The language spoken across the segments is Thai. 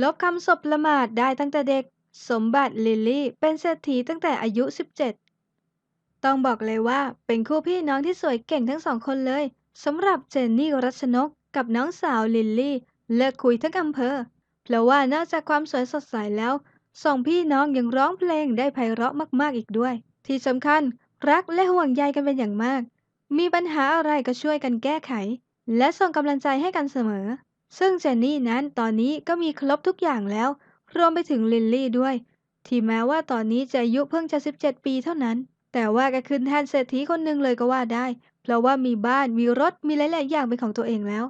ลบคำสบประมาทได้ตั้งแต่เด็ก สมบัติลิลลี่เป็นเศรษฐีตั้งแต่อายุ 17 ต้องบอกเลยว่าเป็นคู่พี่น้องที่สวยเก่งทั้งสองคนเลยสำหรับเจนนี่รัชนกกับน้องสาวลิลลี่ เลิกคุยทั้งอำเภอ เพราะว่านอกจากความสวยสดใสแล้วสองพี่น้องยังร้องเพลงได้ไพเราะมากๆอีกด้วย ที่สำคัญรักและห่วงใยกันเป็นอย่างมาก มีปัญหาอะไรก็ช่วยกันแก้ไข และส่งกำลังใจให้กันเสมอ ซึ่งเจนนี่นั้นตอนนี้ก็มีครบทุกอย่างแล้ว รวมไปถึงลิลลี่ด้วย ที่แม้ว่าตอนนี้จะอายุเพิ่งจะ 17 ปีเท่านั้น แต่ว่าก็ขึ้นแทนเศรษฐีคนหนึ่งเลยก็ว่าได้ เพราะว่ามีบ้านมีรถมีหลาย ๆ อย่างเป็นของตัวเองแล้ว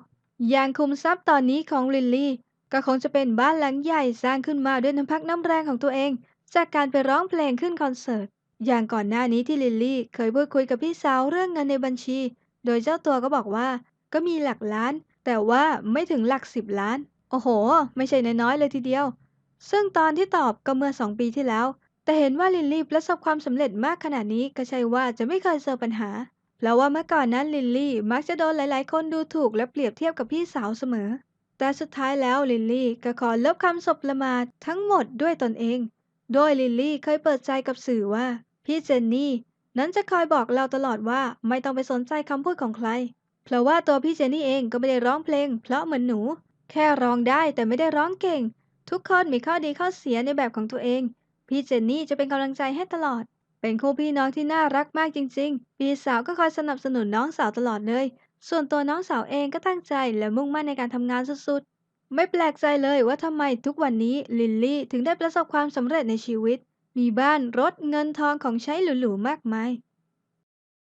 อย่างคุมทรัพย์ตอนนี้ของลิลลี่ ก็คงจะเป็นบ้านหลังใหญ่สร้างขึ้นมาด้วยน้ำพักน้ำแรงของตัวเอง จากการไปร้องเพลงขึ้นคอนเสิร์ต อย่างก่อนหน้านี้ที่ลิลลี่ เคยพูดคุยกับพี่สาวเรื่องเงินในบัญชี โดยเจ้าตัวก็บอกว่า ก็มีหลักล้าน แต่ว่าไม่ถึงหลักสิบล้าน โอ้โห ไม่ใช่น้อยๆเลยทีเดียว ซึ่งตอนที่ตอบก็เมื่อสองปีที่แล้ว แต่เห็นว่าลิลลี่ประสบความสำเร็จมากขนาดนี้ก็ใช่ว่าจะไม่เคยเจอปัญหาเพราะว่าเมื่อก่อนนั้นลิลลี่มักจะโดนหลายๆ คนดูถูกและเปรียบเทียบกับพี่สาวเสมอ แต่สุดท้ายแล้วลิลลี่ก็ขอลบคำสบประมาททั้งหมดด้วยตนเอง โดยลิลลี่เคยเปิดใจกับสื่อว่า พี่เจนนี่นั้นจะคอยบอกเราตลอดว่าไม่ต้องไปสนใจคำพูดของใคร เพราะว่าตัวพี่เจนนี่เองก็ไม่ได้ร้องเพลง เพราะเหมือนหนู แค่ร้องได้แต่ไม่ได้ร้องเก่ง ทุกคนมีข้อดีข้อเสียในแบบของตัวเอง พี่เจนนี่จะเป็นกำลังใจให้ตลอด เป็นคู่พี่น้องที่น่ารักมากจริง ๆ พี่สาวก็คอยสนับสนุนน้องสาวตลอดเลย ส่วนตัวน้องสาวเองก็ตั้งใจและมุ่งมั่นในการทำงานสุดๆ ไม่แปลกใจเลยว่าทำไมทุกวันนี้ลิลลี่ถึงได้ประสบความสำเร็จในชีวิต มีบ้านรถเงินทองของใช้หรูๆมากมาย